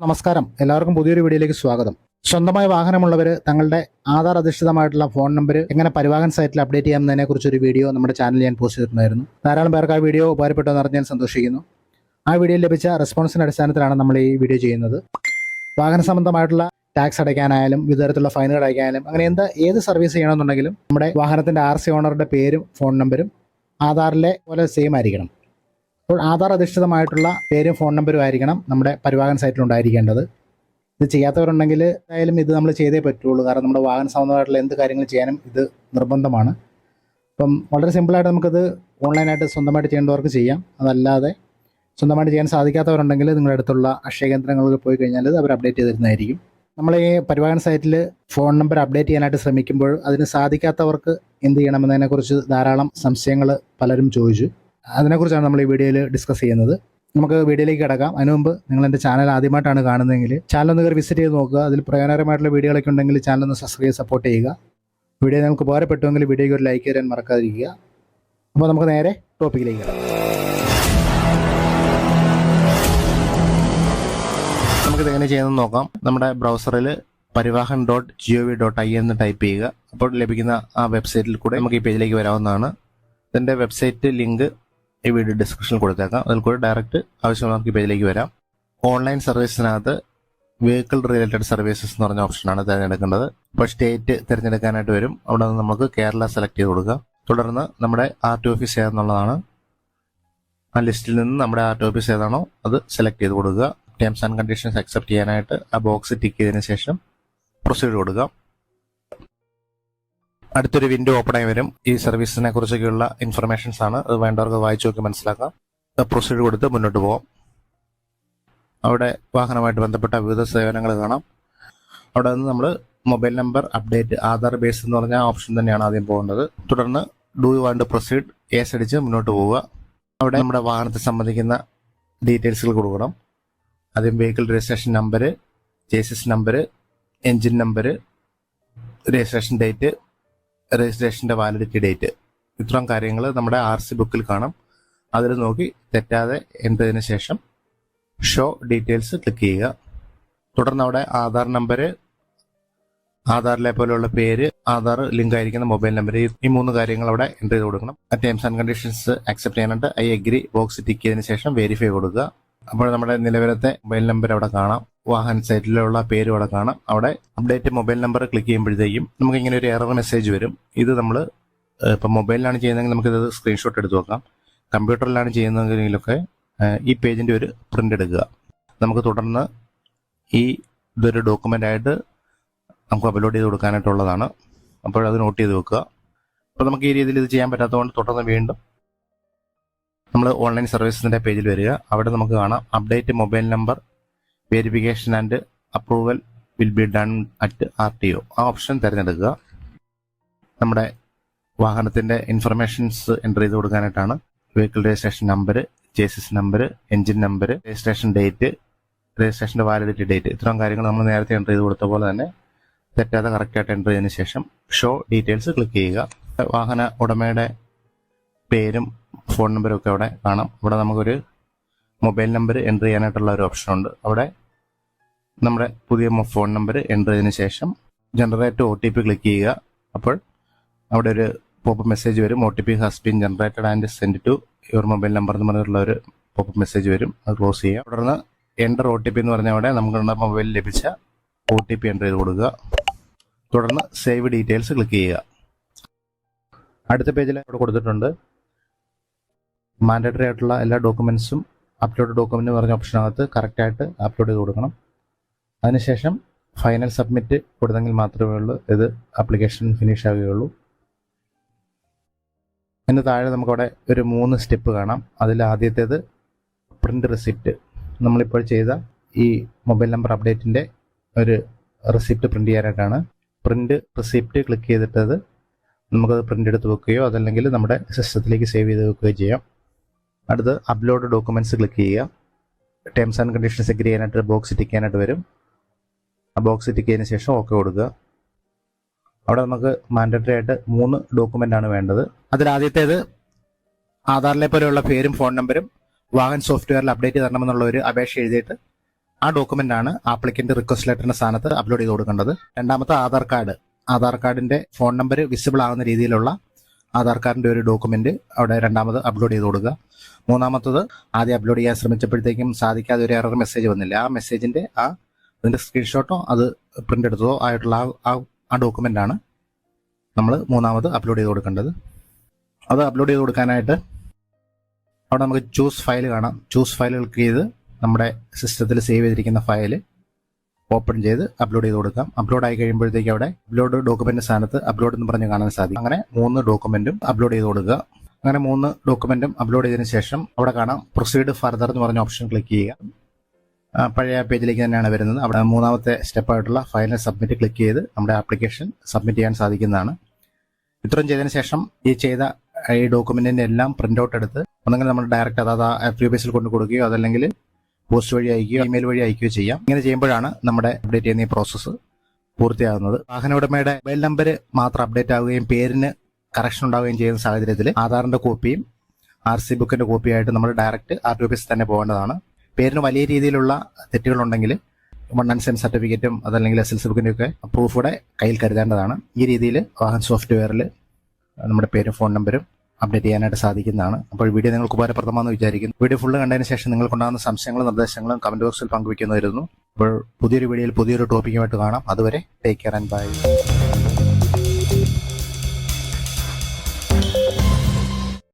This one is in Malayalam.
നമസ്കാരം. എല്ലാവർക്കും പുതിയൊരു വീഡിയോയിലേക്ക് സ്വാഗതം. സ്വന്തമായ വാഹനമുള്ളവർ തങ്ങളുടെ ആധാർ അധിഷ്ഠിതമായിട്ടുള്ള ഫോൺ നമ്പർ എങ്ങനെ പരിവാഹൻ സൈറ്റിൽ അപ്ഡേറ്റ് ചെയ്യാമെന്നതിനെ കുറിച്ചൊരു വീഡിയോ നമ്മുടെ ചാനലിൽ ഞാൻ പോസ്റ്റ് ചെയ്തിട്ടുണ്ടായിരുന്നു. ധാരാളം പേർക്ക് ആ വീഡിയോ ഉപകാരപ്പെട്ടെന്ന് അറിഞ്ഞ് ഞാൻ സന്തോഷിക്കുന്നു. ആ വീഡിയോ ലഭിച്ച റെസ്പോൺസിന്റെ അടിസ്ഥാനത്തിലാണ് നമ്മൾ ഈ വീഡിയോ ചെയ്യുന്നത്. വാഹന സംബന്ധമായിട്ടുള്ള ടാക്സ് അടയ്ക്കാനായാലും വിവിധ തരത്തിലുള്ള ഫൈനുകൾ അടയ്ക്കാനായാലും അങ്ങനെ എന്താ ഏത് സർവീസ് ചെയ്യണമെന്നുണ്ടെങ്കിലും നമ്മുടെ വാഹനത്തിന്റെ ആർ സി ഓണറുടെ പേരും ഫോൺ നമ്പരും ആധാറിലെ പോലെ സെയിം ആയിരിക്കണം. അപ്പോൾ ആധാർ അധിഷ്ഠിതമായിട്ടുള്ള പേരും ഫോൺ നമ്പരും ആയിരിക്കണം നമ്മുടെ പരിവാഹൻ സൈറ്റിൽ ഉണ്ടായിരിക്കേണ്ടത്. ഇത് ചെയ്യാത്തവരുണ്ടെങ്കിൽ എന്തായാലും ഇത് നമ്മൾ ചെയ്തേ പറ്റുള്ളൂ. കാരണം നമ്മുടെ വാഹന സംബന്ധമായിട്ടുള്ള എന്ത് കാര്യങ്ങൾ ചെയ്യാനും ഇത് നിർബന്ധമാണ്. അപ്പം വളരെ സിമ്പിളായിട്ട് നമുക്കത് ഓൺലൈനായിട്ട് സ്വന്തമായിട്ട് ചെയ്യേണ്ടവർക്ക് ചെയ്യാം. അതല്ലാതെ സ്വന്തമായിട്ട് ചെയ്യാൻ സാധിക്കാത്തവരുണ്ടെങ്കിൽ നിങ്ങളുടെ അടുത്തുള്ള അക്ഷയ കേന്ദ്രങ്ങളിൽ പോയി കഴിഞ്ഞാൽ അവർ അപ്ഡേറ്റ് ചെയ്ത് തരുന്നതായിരിക്കും നമ്മൾ ഈ പരിവാഹൻ സൈറ്റിൽ ഫോൺ നമ്പർ അപ്ഡേറ്റ് ചെയ്യാനായിട്ട് ശ്രമിക്കുമ്പോൾ അതിന് സാധിക്കാത്തവർക്ക് എന്ത് ചെയ്യണമെന്നതിനെക്കുറിച്ച് ധാരാളം സംശയങ്ങൾ പലരും ചോദിച്ചു. അതിനെക്കുറിച്ചാണ് നമ്മൾ ഈ വീഡിയോയിൽ ഡിസ്കസ് ചെയ്യുന്നത്. നമുക്ക് വീഡിയോയിലേക്ക് കിടക്കാം. അതിനു മുമ്പ് നിങ്ങൾ എന്റെ ചാനൽ ആദ്യമായിട്ടാണ് കാണുന്നതെങ്കിൽ ചാനൽ ഒന്ന് കയറി വിസിറ്റ് ചെയ്ത് നോക്കുക. അതിൽ പ്രയോജനകരമായിട്ടുള്ള വീഡിയോകളൊക്കെ ഉണ്ടെങ്കിൽ ചാനൽ ഒന്ന് സബ്സ്ക്രൈബ് സപ്പോർട്ട് ചെയ്യുക. വീഡിയോ നിങ്ങൾക്ക് ഉപകാരപ്പെട്ടുവെങ്കിൽ വീഡിയോയ്ക്ക് ഒരു ലൈക്ക് തരാൻ മറക്കാതിരിക്കുക. അപ്പോൾ നമുക്ക് നേരെ ടോപ്പിക്കിലേക്ക് കിടക്കാം. നമുക്കിത് എങ്ങനെ ചെയ്യുന്നത് നോക്കാം. നമ്മുടെ ബ്രൗസറിൽ Parivahan dot G O V dot I എന്ന് ടൈപ്പ് ചെയ്യുക. അപ്പോൾ ലഭിക്കുന്ന ആ വെബ്സൈറ്റിൽ കൂടെ നമുക്ക് ഈ പേജിലേക്ക് വരാവുന്നതാണ്. ഇതിന്റെ വെബ്സൈറ്റ് ലിങ്ക് ഈ വീഡിയോ ഡിസ്ക്രിപ്ഷനിൽ കൊടുത്തേക്കാം. അതിൽ കൂടെ ഡയറക്റ്റ് ആവശ്യമുള്ളവർക്ക് പേജിലേക്ക് വരാം. ഓൺലൈൻ സർവീസിനകത്ത് വെഹിക്കിൾ റിലേറ്റഡ് സർവീസസ് എന്ന് പറഞ്ഞ ഓപ്ഷനാണ് തിരഞ്ഞെടുക്കേണ്ടത്. ഇപ്പോൾ സ്റ്റേറ്റ് തിരഞ്ഞെടുക്കാനായിട്ട് വരും. അവിടെ നിന്ന് നമുക്ക് കേരള സെലക്ട് ചെയ്ത് കൊടുക്കുക തുടർന്ന് നമ്മുടെ ആർ ടി ഓഫീസ് ഏതെന്നുള്ളതാണ്. ആ ലിസ്റ്റിൽ നിന്ന് നമ്മുടെ ആർ ടി ഓഫീസ് ഏതാണോ അത് സെലക്ട് ചെയ്ത് കൊടുക്കുക. ടേംസ് ആൻഡ് കണ്ടീഷൻസ് അക്സെപ്റ്റ് ചെയ്യാനായിട്ട് ആ ബോക്സ് ടിക്ക് ചെയ്തതിന് ശേഷം പ്രൊസീഡ് കൊടുക്കുക അടുത്തൊരു വിൻഡോ ഓപ്പൺ ആയി വരും. ഈ സർവീസിനെ കുറിച്ചൊക്കെയുള്ള ഇൻഫർമേഷൻസ് ആണ്. അത് വേണ്ടവർക്ക് വായിച്ചു നോക്കി മനസ്സിലാക്കാം. പ്രൊസീഡ് കൊടുത്ത് മുന്നോട്ട് പോകാം അവിടെ വാഹനമായിട്ട് ബന്ധപ്പെട്ട വിവിധ സേവനങ്ങൾ കാണാം. അവിടെ നിന്ന് നമ്മൾ mobile number update Aadhaar base എന്ന് പറഞ്ഞ ഓപ്ഷൻ തന്നെയാണ് ആദ്യം പോകേണ്ടത്. തുടർന്ന് do you want proceed yes അടിച്ച് മുന്നോട്ട് പോവുക. അവിടെ നമ്മുടെ വാഹനത്തെ സംബന്ധിക്കുന്ന ഡീറ്റെയിൽസുകൾ കൊടുക്കണം. ആദ്യം vehicle registration number J number engine number registration date രജിസ്ട്രേഷന്റെ validity date. ഇത്രയും കാര്യങ്ങൾ നമ്മുടെ ആർ സി ബുക്കിൽ കാണാം. അതിൽ നോക്കി തെറ്റാതെ എന്തതിനു ശേഷം ഷോ ഡീറ്റെയിൽസ് ക്ലിക്ക് ചെയ്യുക. തുടർന്ന് അവിടെ ആധാർ നമ്പർ ആധാറിലെ പോലെയുള്ള പേര് ആധാർ ലിങ്ക് ആയിരിക്കുന്ന മൊബൈൽ നമ്പർ ഈ മൂന്ന് കാര്യങ്ങൾ അവിടെ എന്റർ ചെയ്ത് കൊടുക്കണം. ടേംസ് ആൻഡ് കണ്ടീഷൻസ് അക്സെപ്റ്റ് ചെയ്യാനായിട്ട് ഐ അഗ്രി ബോക്സ് ടിക്ക് ചെയ്തതിനു ശേഷം വെരിഫൈ കൊടുക്കുക. അപ്പോൾ നമ്മുടെ നിലവിലത്തെ മൊബൈൽ നമ്പർ അവിടെ കാണാം. വാഹൻ സൈറ്റിലുള്ള പേരും അവിടെ കാണാം. അവിടെ അപ്ഡേറ്റ് മൊബൈൽ നമ്പർ ക്ലിക്ക് ചെയ്യുമ്പോഴത്തേക്കും നമുക്ക് ഇങ്ങനെ ഒരു എറർ മെസ്സേജ് വരും. ഇത് നമ്മൾ ഇപ്പം മൊബൈലിലാണ് ചെയ്യുന്നതെങ്കിൽ നമുക്കിത് സ്ക്രീൻഷോട്ട് എടുത്ത് വെക്കാം കമ്പ്യൂട്ടറിലാണ് ചെയ്യുന്നതെങ്കിലൊക്കെ ഈ പേജിന്റെ ഒരു പ്രിന്റ് എടുക്കുക. നമുക്ക് തുടർന്ന് ഈ ഇതൊരു ഡോക്യുമെന്റ് ആയിട്ട് നമുക്ക് അപ്ലോഡ് ചെയ്ത് കൊടുക്കാനായിട്ടുള്ളതാണ്. അപ്പോൾ അത് നോട്ട് ചെയ്ത് വെക്കുക. അപ്പോൾ നമുക്ക് ഈ രീതിയിൽ ഇത് ചെയ്യാൻ പറ്റാത്തതുകൊണ്ട് തുടർന്ന് വീണ്ടും നമ്മൾ ഓൺലൈൻ സർവീസസിന്റെ പേജിൽ വരിക. അവിടെ നമുക്ക് കാണാം update mobile number verification and approval will be done at R T O ആ ഓപ്ഷൻ തിരഞ്ഞെടുക്കുക. നമ്മുടെ വാഹനത്തിന്റെ ഇൻഫർമേഷൻസ് എന്റർ ചെയ്ത് കൊടുക്കാനായിട്ടാണ്. Vehicle registration number chassis number engine number registration date രജിസ്ട്രേഷന്റെ validity date ഇത്രയും കാര്യങ്ങൾ നമ്മൾ നേരത്തെ എന്റർ ചെയ്ത് കൊടുത്ത പോലെ തന്നെ തെറ്റാതെ കറക്റ്റായിട്ട് എന്റർ ചെയ്തതിന് ശേഷം ഷോ ഡീറ്റെയിൽസ് ക്ലിക്ക് ചെയ്യുക. വാഹന ഉടമയുടെ പേരും ഫോൺ നമ്പരും ഒക്കെ അവിടെ കാണാം. ഇവിടെ നമുക്കൊരു മൊബൈൽ നമ്പർ എന്റർ ചെയ്യാനായിട്ടുള്ള ഒരു ഓപ്ഷൻ ഉണ്ട്. അവിടെ നമ്മുടെ പുതിയ ഫോൺ നമ്പർ എന്റർ ചെയ്തതിനു ശേഷം generate O T P click ചെയ്യുക. അപ്പോൾ അവിടെ ഒരു പോപ്പ് മെസ്സേജ് വരും. O T P has been generated and send to your mobile number എന്ന് പറഞ്ഞിട്ടുള്ള ഒരു പോപ്പ് മെസ്സേജ് വരും. അത് ക്ലോസ് ചെയ്യുക തുടർന്ന് എന്റർ ഒ ടി പി എന്ന് പറഞ്ഞ അവിടെ നമ്മുടെ മൊബൈലിൽ ലഭിച്ച ഒ ടി പി എന്റർ ചെയ്ത് കൊടുക്കുക. തുടർന്ന് സേവ് ഡീറ്റെയിൽസ് ക്ലിക്ക് ചെയ്യുക. അടുത്ത പേജിൽ അവിടെ കൊടുത്തിട്ടുണ്ട്. മാൻഡേറ്ററി ആയിട്ടുള്ള എല്ലാ ഡോക്യുമെൻസും അപ്ലോഡ് ഡോക്യുമെന്റ് പറഞ്ഞ ഓപ്ഷനകത്ത് കറക്റ്റായിട്ട് അപ്ലോഡ് ചെയ്ത് കൊടുക്കണം. അതിനുശേഷം ഫൈനൽ സബ്മിറ്റ് കൊടുത്തെങ്കിൽ മാത്രമേ ഉള്ളൂ ഇത് ആപ്ലിക്കേഷൻ ഫിനിഷ് ആവുകയുള്ളൂ. അതിന് താഴെ നമുക്കവിടെ ഒരു മൂന്ന് സ്റ്റെപ്പ് കാണാം. അതിൽ ആദ്യത്തേത് പ്രിന്റ് റെസിപ്റ്റ് നമ്മളിപ്പോൾ ചെയ്ത ഈ മൊബൈൽ നമ്പർ അപ്ഡേറ്റിന്റെ ഒരു റെസിപ്റ്റ് പ്രിന്റ് ചെയ്യാനായിട്ടാണ്. പ്രിന്റ് റെസിപ്റ്റ് ക്ലിക്ക് ചെയ്തിട്ടത് നമുക്കത് പ്രിന്റ് എടുത്ത് വെക്കുകയോ അതല്ലെങ്കിൽ നമ്മുടെ സിസ്റ്റത്തിലേക്ക് സേവ് ചെയ്ത് വെക്കുകയോ ചെയ്യാം. അടുത്ത് അപ്ലോഡ് ഡോക്യുമെന്റ്സ് ക്ലിക്ക് ചെയ്യുക. ടേംസ് ആൻഡ് കണ്ടീഷൻസ് എഗ്രി ചെയ്യാനായിട്ട് ബോക്സ് ടിക്ക് ചെയ്യാനായിട്ട് വരും. ആ ബോക്സ് ടിക്ക് ചെയ്തതിന് ശേഷം ഓക്കെ കൊടുക്കുക. അവിടെ നമുക്ക് മാൻഡറ്ററി ആയിട്ട് മൂന്ന് ഡോക്യുമെന്റ് ആണ് വേണ്ടത്. അതിൽ ആദ്യത്തേത് ആധാറിലെ പോലെയുള്ള പേരും ഫോൺ നമ്പരും വാഹൻ സോഫ്റ്റ്വെയറിൽ അപ്ഡേറ്റ് തരണമെന്നുള്ള ഒരു അപേക്ഷ എഴുതിയിട്ട് ആ ഡോക്യുമെന്റ് ആണ് ആപ്ലിക്കന്റ് റിക്വസ്റ്റ് ലെറ്ററിന്റെ സ്ഥാനത്ത് അപ്ലോഡ് ചെയ്ത് കൊടുക്കേണ്ടത്. രണ്ടാമത്തെ ആധാർ കാർഡ് ആധാർ കാർഡിന്റെ ഫോൺ നമ്പർ വിസിബിൾ ആകുന്ന രീതിയിലുള്ള ആധാർ കാർഡിന്റെ ഒരു ഡോക്യുമെന്റ് അവിടെ രണ്ടാമത് അപ്ലോഡ് ചെയ്ത് കൊടുക്കുക. മൂന്നാമത്തത് ആദ്യം അപ്ലോഡ് ചെയ്യാൻ ശ്രമിച്ചപ്പോഴത്തേക്കും സാധിക്കാതെ ഒരു എറർ മെസ്സേജ് വന്നില്ല. ആ മെസ്സേജിന്റെ ആ അതിന്റെ സ്ക്രീൻഷോട്ടോ അത് പ്രിന്റ് എടുത്തതോ ആയിട്ടുള്ള ആ- ആ ഡോക്യുമെന്റാണ് നമ്മൾ മൂന്നാമത് അപ്ലോഡ് ചെയ്ത് കൊടുക്കേണ്ടത്. അത് അപ്ലോഡ് ചെയ്ത് കൊടുക്കാനായിട്ട് അവിടെ നമുക്ക് ചൂസ് ഫയൽ കാണാം. ചൂസ് ഫയൽ ക്ലിക്ക് ചെയ്ത് നമ്മുടെ സിസ്റ്റത്തിൽ സേവ് ചെയ്തിരിക്കുന്ന ഫയൽ ഓപ്പൺ ചെയ്ത് അപ്ലോഡ് ചെയ്ത് കൊടുക്കാം. അപ്ലോഡ് ആയി കഴിയുമ്പോഴത്തേക്ക് അവിടെ അപ്ലോഡ് ഡോക്യുമെന്റ് സ്ഥാനത്ത് അപ്ലോഡ് എന്ന് പറഞ്ഞ് കാണാൻ സാധിക്കും. അങ്ങനെ മൂന്ന് ഡോക്യുമെന്റും അപ്ലോഡ് ചെയ്ത് കൊടുക്കുക. അങ്ങനെ മൂന്ന് ഡോക്യുമെന്റും അപ്ലോഡ് ചെയ്തതിനു ശേഷം അവിടെ കാണാം പ്രൊസീഡ് ഫർദർ എന്ന് പറഞ്ഞ ഓപ്ഷൻ ക്ലിക്ക് ചെയ്യുക. പഴയ പേജിലേക്ക് തന്നെയാണ് വരുന്നത്. അവിടെ മൂന്നാമത്തെ സ്റ്റെപ്പായിട്ടുള്ള ഫൈനൽ സബ്മിറ്റ് ക്ലിക്ക് ചെയ്ത് നമ്മുടെ ആപ്ലിക്കേഷൻ സബ്മിറ്റ് ചെയ്യാൻ സാധിക്കുന്നതാണ്. ഇത്രയും ചെയ്തതിനു ശേഷം ഈ ചെയ്ത ഈ ഡോക്യുമെന്റിന്റെ എല്ലാം പ്രിന്റ് ഔട്ട് എടുത്ത് ഒന്നെങ്കിൽ നമ്മൾ ഡയറക്റ്റ് അതാ എഫ് യു ബേസിൽ കൊണ്ട് കൊടുക്കുകയോ അതല്ലെങ്കിൽ പോസ്റ്റ് വഴി അയക്കുകയോ ഇമെയിൽ വഴി അയക്കുകയോ ചെയ്യാം. ഇങ്ങനെ ചെയ്യുമ്പോഴാണ് നമ്മുടെ അപ്ഡേറ്റ് ചെയ്യുന്ന ഈ പ്രോസസ്സ് പൂർത്തിയാകുന്നത്. വാഹന ഉടമയുടെ മൊബൈൽ നമ്പർ മാത്രം അപ്ഡേറ്റ് ആവുകയും പേരിന് കറക്ഷൻ ഉണ്ടാവുകയും ചെയ്യുന്ന സാഹചര്യത്തിൽ ആധാറിന്റെ കോപ്പിയും ആർ സി ബുക്കിന്റെ കോപ്പിയായിട്ട് നമ്മൾ ഡയറക്റ്റ് ആർ ടി ഓഫീസിൽ തന്നെ പോകേണ്ടതാണ്. പേരിന് വലിയ രീതിയിലുള്ള തെറ്റുകളുണ്ടെങ്കിൽ വൺ ആൻഡ് സെൻ സർട്ടിഫിക്കറ്റും അതല്ലെങ്കിൽ എസ് എൽ സി ബുക്കിന്റെ ഒക്കെ പ്രൂഫ് കൂടെ കയ്യിൽ കരുതേണ്ടതാണ്. ഈ രീതിയിൽ വാഹന സോഫ്റ്റ്വെയറിൽ നമ്മുടെ പേരും ഫോൺ നമ്പരും അപ്ഡേറ്റ് ചെയ്യാനായിട്ട് സാധിക്കുന്നതാണ്. അപ്പോൾ വീഡിയോ നിങ്ങൾക്ക് ഉപകാരപ്രദമാണെന്ന് വിചാരിക്കുന്നു. വീഡിയോ ഫുള്ള് കണ്ടതിന് ശേഷം നിങ്ങൾക്കുണ്ടാകുന്ന സംശയങ്ങളും നിർദ്ദേശങ്ങളും കമന്റ് ബോക്സിൽ പങ്കുവയ്ക്കുന്നതായിരുന്നു അപ്പോൾ പുതിയൊരു വീഡിയോയിൽ പുതിയൊരു ടോപ്പിക്കുമായിട്ട് കാണാം. അതുവരെ ടേക്ക് കെയർ ആൻഡ് ബൈ